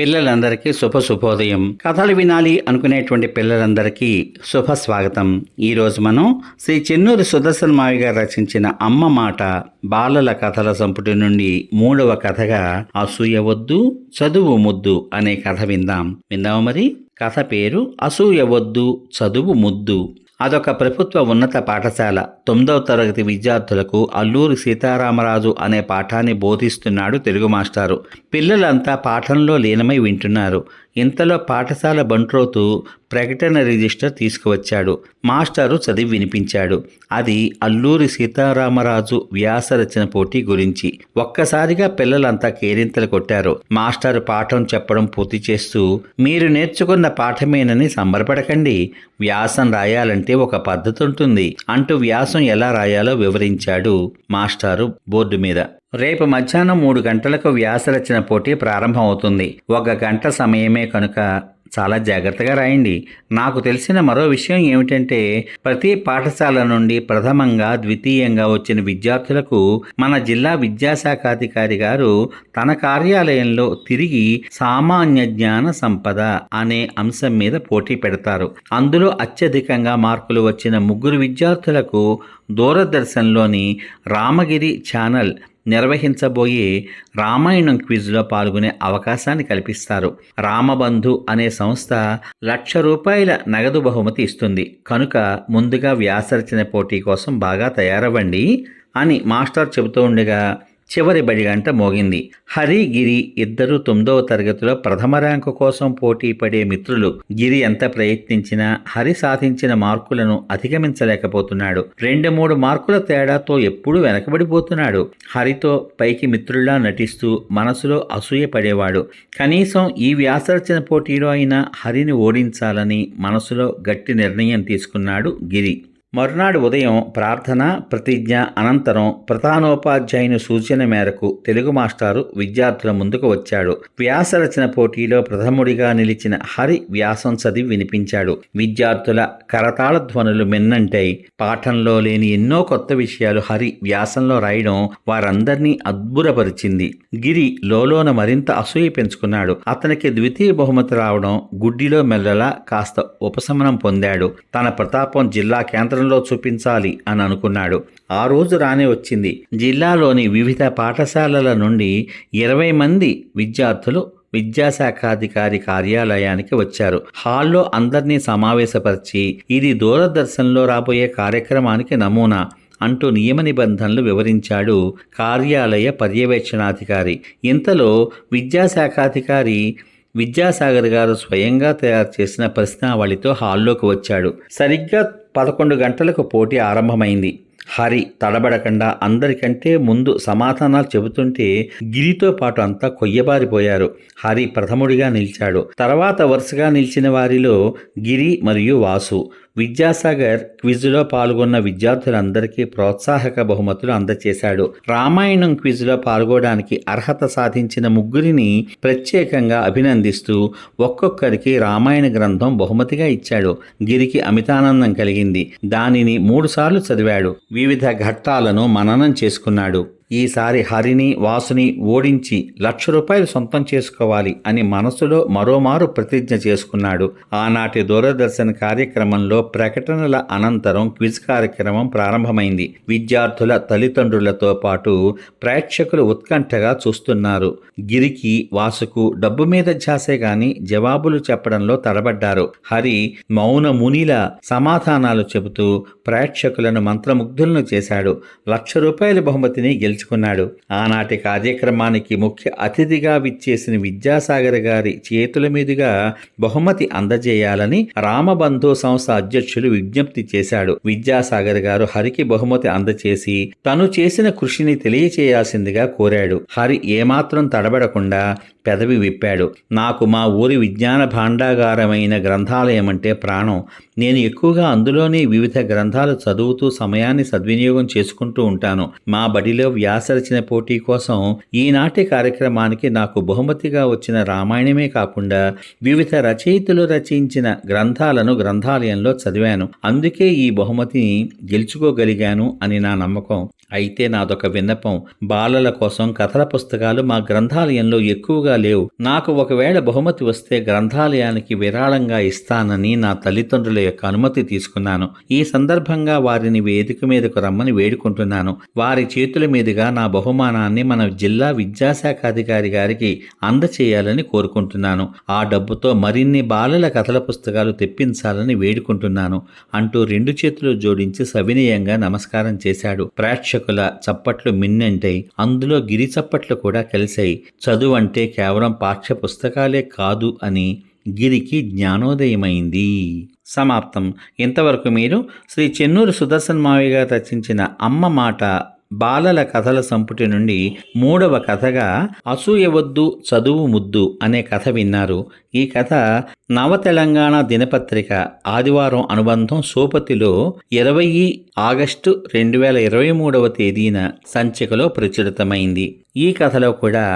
పిల్లలందరికీ శుభ శుభోదయం. కథలు వినాలి అనుకునేటువంటి పిల్లలందరికీ శుభ స్వాగతం. ఈరోజు మనం శ్రీ చెన్నూరు సుదర్శన్ మావి గారు రచించిన అమ్మ మాట బాలల కథల సంపుటి నుండి మూడవ కథగా అసూయ వద్దు చదువు ముద్దు అనే కథ విందాం. విందాము మరి? కథ పేరు అసూయ వద్దు చదువు ముద్దు. అదొక ప్రభుత్వ ఉన్నత పాఠశాల. తొమ్మిదవ తరగతి విద్యార్థులకు అల్లూరి సీతారామరాజు అనే పాఠాన్ని బోధిస్తున్నాడు తెలుగు మాస్టారు. పిల్లలంతా పాఠంలో లీనమై వింటున్నారు. ఇంతలో పాఠశాల బంట్రోతు ప్రకటన రిజిస్టర్ తీసుకువచ్చాడు. మాస్టారు చదివి వినిపించాడు. అది అల్లూరి సీతారామరాజు వ్యాసరచన పోటీ గురించి. ఒక్కసారిగా పిల్లలంతా కేరింతలు కొట్టారు. మాస్టారు పాఠం చెప్పడం పూర్తి చేస్తూ మీరు నేర్చుకున్న పాఠమేనని సంబరపడకండి. వ్యాసం రాయాలంటే ఒక పద్ధతి ఉంటుంది అంటూ వ్యాసం ఎలా రాయాలో వివరించాడు మాస్టారు బోర్డు మీద. రేపు మధ్యాహ్నం మూడు గంటలకు వ్యాసరచన పోటీ ప్రారంభమవుతుంది. ఒక గంట సమయమే కనుక చాలా జాగ్రత్తగా రాయండి. నాకు తెలిసిన మరో విషయం ఏమిటంటే ప్రతి పాఠశాల నుండి ప్రథమంగా ద్వితీయంగా వచ్చిన విద్యార్థులకు మన జిల్లా విద్యాశాఖాధికారి గారు తన కార్యాలయంలో తిరిగి సామాన్య జ్ఞాన సంపద అనే అంశం మీద పోటీ పెడతారు. అందులో అత్యధికంగా మార్కులు వచ్చిన ముగ్గురు విద్యార్థులకు దూరదర్శన్లోని రామగిరి ఛానల్ నిర్వహించబోయే రామాయణం క్విజ్లో పాల్గొనే అవకాశాన్ని కల్పిస్తారు. రామబంధు అనే సంస్థ లక్ష రూపాయల నగదు బహుమతి ఇస్తుంది. కనుక ముందుగా వ్యాసరచన పోటీ కోసం బాగా తయారవ్వండి అని మాస్టర్ చెబుతూ ఉండగా చివరి బడి గంట మోగింది. హరి గిరి ఇద్దరు తొమ్మిదవ తరగతిలో ప్రథమ ర్యాంకు కోసం పోటీ పడే మిత్రులు. గిరి ఎంత ప్రయత్నించినా హరి సాధించిన మార్కులను అధిగమించలేకపోతున్నాడు. రెండు మూడు మార్కుల తేడాతో ఎప్పుడూ వెనకబడిపోతున్నాడు. హరితో పైకి మిత్రుల్లా నటిస్తూ మనసులో అసూయ పడేవాడు. కనీసం ఈ వ్యాసరచన పోటీలో అయినా హరిని ఓడించాలని మనసులో గట్టి నిర్ణయం తీసుకున్నాడు గిరి. మరునాడు ఉదయం ప్రార్థన ప్రతిజ్ఞ అనంతరం ప్రధానోపాధ్యాయుని సూచన మేరకు తెలుగు మాస్టారు విద్యార్థుల ముందుకు వచ్చాడు. వ్యాసరచన పోటీలో ప్రథముడిగా నిలిచిన హరి వ్యాసం చదివి వినిపించాడు. విద్యార్థుల కరతాళ ధ్వనులు మిన్నంటాయి పాఠంలో లేని ఎన్నో కొత్త విషయాలు హరి వ్యాసంలో రాయడం వారందరినీ అద్భుతపరిచింది గిరి లోలోన మరింత అసూయ పెంచుకున్నాడు. అతనికి ద్వితీయ బహుమతి రావడం గుడ్డిలో మెల్లలా కాస్త ఉపశమనం పొందాడు. తన ప్రతాపం జిల్లా కేంద్ర కేంద్రంలో చూపించాలి అని అనుకున్నాడు. ఆ రోజు రానే వచ్చింది. జిల్లాలోని వివిధ పాఠశాలల నుండి ఇరవై మంది విద్యార్థులు విద్యాశాఖాధికారి కార్యాలయానికి వచ్చారు. హాల్లో అందరినీ సమావేశపరిచి ఇది దూరదర్శన్లో రాబోయే కార్యక్రమానికి నమూనా అంటూ నియమ నిబంధనలు వివరించాడు కార్యాలయ పర్యవేక్షణాధికారి. ఇంతలో విద్యాశాఖాధికారి విద్యాసాగర్ గారు స్వయంగా తయారు చేసిన ప్రశ్నావళితో హాల్లోకి వచ్చాడు. సరిగ్గా పదకొండు గంటలకు పోటీ ఆరంభమైంది. హరి తడబడకుండా అందరికంటే ముందు సమాధానాలు చెబుతుంటే గిరితో పాటు అంతా కొయ్యబారిపోయారు. హరి ప్రథముడిగా నిలిచాడు. తర్వాత వరుసగా నిలిచిన వారిలో గిరి మరియు వాసు. విద్యాసాగర్ క్విజ్లో పాల్గొన్న విద్యార్థులందరికీ ప్రోత్సాహక బహుమతులు అందజేశాడు రామాయణం క్విజ్లో పాల్గొనడానికి అర్హత సాధించిన ముగ్గురిని ప్రత్యేకంగా అభినందిస్తూ ఒక్కొక్కరికి రామాయణ గ్రంథం బహుమతిగా ఇచ్చాడు. గిరికి అమితానందం కలిగింది. దానిని మూడుసార్లు చదివాడు. వివిధ ఘట్టాలను మననం చేసుకున్నాడు. ఈసారి హరిని వాసుని ఓడించి లక్ష రూపాయలు సొంతం చేసుకోవాలి అని మనసులో మరోమారు ప్రతిజ్ఞ చేసుకున్నాడు. ఆనాటి దూరదర్శన్ కార్యక్రమంలో ప్రకటనల అనంతరం క్విజ్ కార్యక్రమం ప్రారంభమైంది. విద్యార్థుల తల్లిదండ్రులతో పాటు ప్రేక్షకులు ఉత్కంఠగా చూస్తున్నారు. గిరికి వాసుకు డబ్బు మీద ఝాసే గాని జవాబులు చెప్పడంలో తడబడ్డారు. హరి మౌన మునిల సమాధానాలు చెబుతూ ప్రేక్షకులను మంత్రముగ్ధులను చేశాడు. లక్ష రూపాయల బహుమతిని గెలిచి గెలుచుకున్నాడు ఆనాటి కార్యక్రమానికి ముఖ్య అతిథిగా విచ్చేసిన విద్యాసాగర్ గారి చేతుల మీదుగా బహుమతి అందజేయాలని రామబంధు సంస్థ అధ్యక్షులు విజ్ఞప్తి చేశాడు. విద్యాసాగర్ గారు హరికి బహుమతి అందచేసి తను చేసిన కృషిని తెలియచేయాల్సిందిగా కోరాడు. హరి ఏమాత్రం తడబడకుండా పెదవి విప్పాడు. నాకు మా ఊరి విజ్ఞాన భాండాగారమైన గ్రంథాలయం అంటే ప్రాణం. నేను ఎక్కువగా అందులోనే వివిధ గ్రంథాలు చదువుతూ సమయాన్ని సద్వినియోగం చేసుకుంటూ ఉంటాను. మా బడిలో వ్యాసరచన పోటీ కోసం ఈనాటి కార్యక్రమానికి నాకు బహుమతిగా వచ్చిన రామాయణమే కాకుండా వివిధ రచయితలు రచించిన గ్రంథాలను గ్రంథాలయంలో చదివాను. అందుకే ఈ బహుమతిని గెలుచుకోగలిగాను అని నా నమ్మకం. అయితే నాదొక విన్నపం. బాలల కోసం కథల పుస్తకాలు మా గ్రంథాలయంలో ఎక్కువగా తక్కువగా లేవు. నాకు ఒకవేళ బహుమతి వస్తే గ్రంథాలయానికి విరాళంగా ఇస్తానని నా తల్లిదండ్రుల యొక్క అనుమతి తీసుకున్నాను. ఈ సందర్భంగా వారిని వేదిక మీదకు రమ్మని వేడుకుంటున్నాను. వారి చేతుల మీదుగా నా బహుమానాన్ని మన జిల్లా విద్యాశాఖ అధికారి గారికి అందచేయాలని కోరుకుంటున్నాను. ఆ డబ్బుతో మరిన్ని బాలల కథల పుస్తకాలు తెప్పించాలని వేడుకుంటున్నాను. అంటూ రెండు చేతులు జోడించి సవినయంగా నమస్కారం చేశాడు. ప్రేక్షకుల చప్పట్లు మిన్నంటాయి. అందులో గిరి చప్పట్లు కూడా కలిశాయి. చదువు అంటే కేవలం పాఠ్య పుస్తకాలే కాదు అని గిరికి జ్ఞానోదయమైంది. సమాప్తం. ఇంతవరకు మీరు శ్రీ చెన్నూరు సుదర్శన్ మావి గారు రచించిన అమ్మ మాట బాలల కథల సంపుటి నుండి మూడవ కథగా అసూయవద్దు చదువు ముద్దు అనే కథ విన్నారు. ఈ కథ నవ తెలంగాణ దినపత్రిక ఆదివారం అనుబంధం సోపతిలో ఇరవై ఆగస్టు రెండు వేల ఇరవై మూడవ తేదీన సంచికలో ప్రచురితమైంది. ఈ కథలో కూడా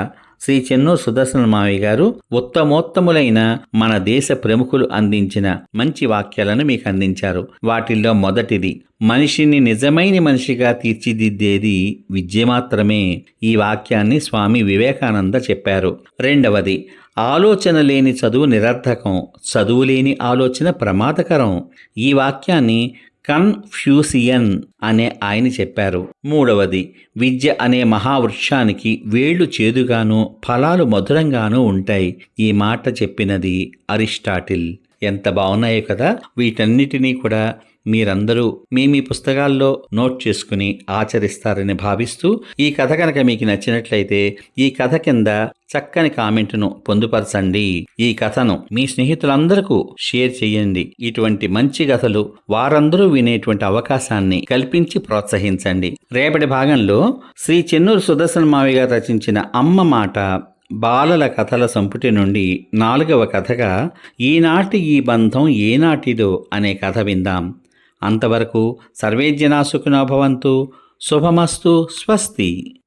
శ్రీ చెన్నూరు సుదర్శన మావి గారు ఉత్తమోత్తములైన మన దేశ ప్రముఖులు అందించిన మంచి వాక్యాలను మీకు అందించారు. వాటిల్లో మొదటిది మనిషిని నిజమైన మనిషిగా తీర్చిదిద్దేది విద్య మాత్రమే ఈ వాక్యాన్ని స్వామి వివేకానంద చెప్పారు. రెండవది ఆలోచన లేని చదువు నిరర్థకం చదువు లేని ఆలోచన ప్రమాదకరం. ఈ వాక్యాన్ని కన్ఫ్యూసియన్ అనే ఆయన చెప్పారు. మూడవది విద్య అనే మహావృక్షానికి వేళ్ళు చేదుగాను ఫలాలు మధురంగాను ఉంటాయి. ఈ మాట చెప్పినది అరిస్టాటిల్. ఎంత బాగున్నాయో కదా వీటన్నిటినీ కూడా మీరందరూ మీ మీ పుస్తకాల్లో నోట్ చేసుకుని ఆచరిస్తారని భావిస్తూ ఈ కథ కనుక మీకు నచ్చినట్లయితే ఈ కథ కింద చక్కని కామెంట్ను పొందుపరచండి. ఈ కథను మీ స్నేహితులందరకు షేర్ చేయండి. ఇటువంటి మంచి కథలు వారందరూ వినేటువంటి అవకాశాన్ని కల్పించి ప్రోత్సహించండి. రేపటి భాగంలో శ్రీ చెన్నూరు సుదర్శన మావి గారు రచించిన అమ్మ మాట బాలల కథల సంపుటి నుండి నాలుగవ కథగా ఈనాటి ఈ బంధం ఏనాటిదో అనే కథ విందాం. అంతవరకు సర్వేజనా సుఖినో భవంతు శుభమస్తు స్వస్తి.